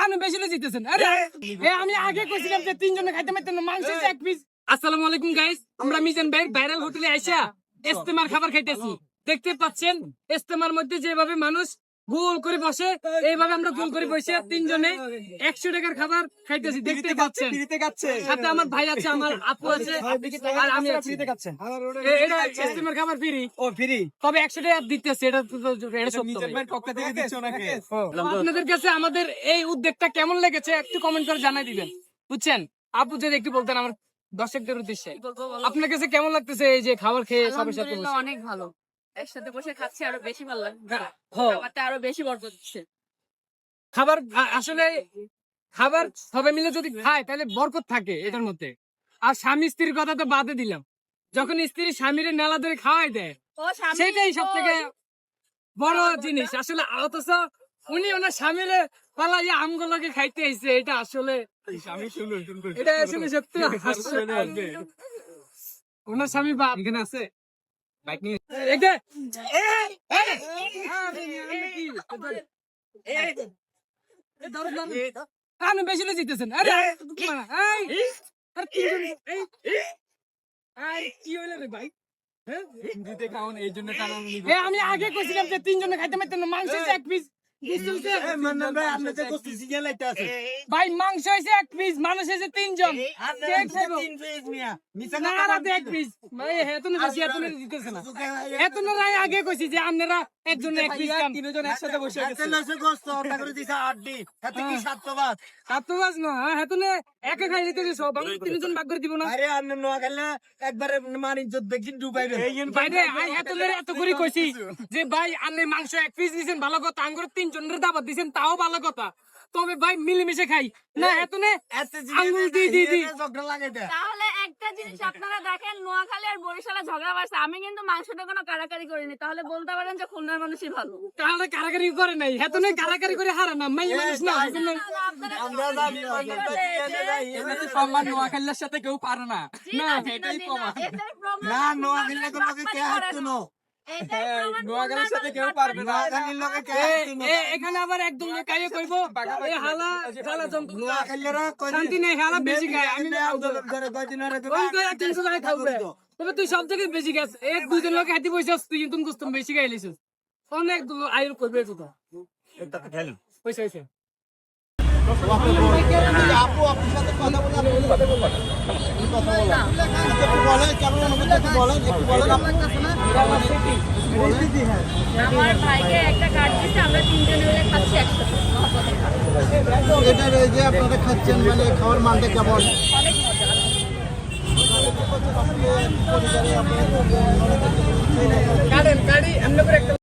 আপনি বেশি জিতেছেন আরে আমি আগে কইছিলাম যে তিনজনে খাইতে পারতেন মাংস এক পিস আসসালামু আলাইকুম গাইস আমরা মিজান ভাই ভাইরাল হোটেলে আইসা ইস্তেমার খাবার খাইতেছি। দেখতে পাচ্ছেন ইস্তেমার মধ্যে যেভাবে মানুষ গোল করে বসে। এইভাবে আমরা গোল করে বসে তিনজনে একশো টাকার খাবার খাইতেছি দেখতে পাচ্ছেন। সাথে আমার ভাই আছে আমার আপু আছে আর আমি আছি। এটা খাবার ফ্রি ও ফ্রি তবে একশো টাকা দিতেছে এটা সত্য। আপনাদের কাছে আমাদের এই উদ্যোগটা কেমন লেগেছে একটু কমেন্ট করে জানাই দিবেন। বুঝছেন? আপু যদি একটু বলতেন আমার দর্শকদের উদ্দেশ্যে। আপনার কাছে কেমন লাগতেছে এই যে খাবার খেয়ে সবার সাথে অনেক ভালো। একসাথে বসে খাচ্ছি আরও বেশি ভালো লাগছে হ্যাঁ, খাবারটা আরও বেশি বরকত দিচ্ছে খাবার আসলে খাবার সবাই মিলে যদি খায় তাহলে বরকত থাকে এটার মধ্যে। আর স্বামী স্ত্রীর কথা তো বাদে দিলাম। যখন স্ত্রী স্বামীর নেলা ধরে খাওয়াই দেয় সেটাই সব থেকে বড় জিনিস। আসলে অথচ উনি ওনার স্বামীর পালাইয়া আমগুলোকে খাইতে আইছে এটা আসলে এটা আসলে সত্যি। ওনার স্বামী বাপ এখানে আছে? বাইক নিয়ে আপনি বেশি জিতেছেন আরে কি মানে? হইল রে ভাই হ্যাঁ? আমি আগে কইছিলাম যে তিনজনে খাইতে পারতেন মাংস এক পিস ভাই মাংস হয়েছে এক পিস মানুষ হয়েছে তিনজন এক পিস ভাই হেতনে বেশি হেতনে দিতেছে না হেতনে রাই আগে কইছি যে আপনারা একজন এক পিস তিনজন একসাথে বসে সাতবাজ না হেতনে একা খাই সব আমি তিনজন ভাগ করে দিব না আরে আর নোয়া খেলে একবারে মান ইজ্জত বেগিন ডুবাইবে বাইরে আই হেতনে এত করে কইছি যে ভাই আপনি মাংস এক পিস দিছেন ভালো কথা আঙ্গুর তিনজনের দাবাত দিছেন তাও ভালো কথা। তবে ভাই মিলেমিশে খাই। না হেতনে আঙ্গুল দি দি দি ঝগড়া লাগে তাহলে একটা জিনিস আপনারা দেখেন নোয়াখালী আর বরিশালে ঝগড়া বাড়ছে। আমি কিন্তু মাংসটা কোনো কারাকারি করিনি। তাহলে বলতে পারেন যে খুলনার মানুষই ভালো। তাহলে কারাকারি করে নাই। হেতনে কারাকারি করে হারা না। মাই মানুষ না আমরা সম্মান নোয়াখালীর সাথে কেউ পারে না। না এটাই প্রমাণ। না নোয়া খেলে তো লোকে কে হাঁটতো না? নোয়াখালীর সাথে কেউ পারবে না নোয়াখালীর লোকে কে এ- হাঁটতো না এ- এখানে আবার একদম কাইয়ে কইবো এ হালা হালা জন্তু নোয়া খেলেরা কই শান্তি নেই হালা বেশি খায় আমি ধরে কয়দিন আরে কোন তিনশো টাকা খাবে তবে তুই সব থেকে বেশি খাস এক দুজন লোক হাতি বসে তুই তুমি কুস্তম বেশি খাই লিছিস অনেক আয়ুর করবে তো পয়সা হয়েছে আপু আপনার সাথে কথা বলে আমার ভাইকে একটা কার্ড দিচ্ছে আমরা তিনজনে মিলে খাচ্ছি একসাথে। এটার এই যে আপনারা খাচ্ছেন মানে খাওয়ার মানটা কেমন অনেক মজা গাড়ি গাড়ি এমনি করে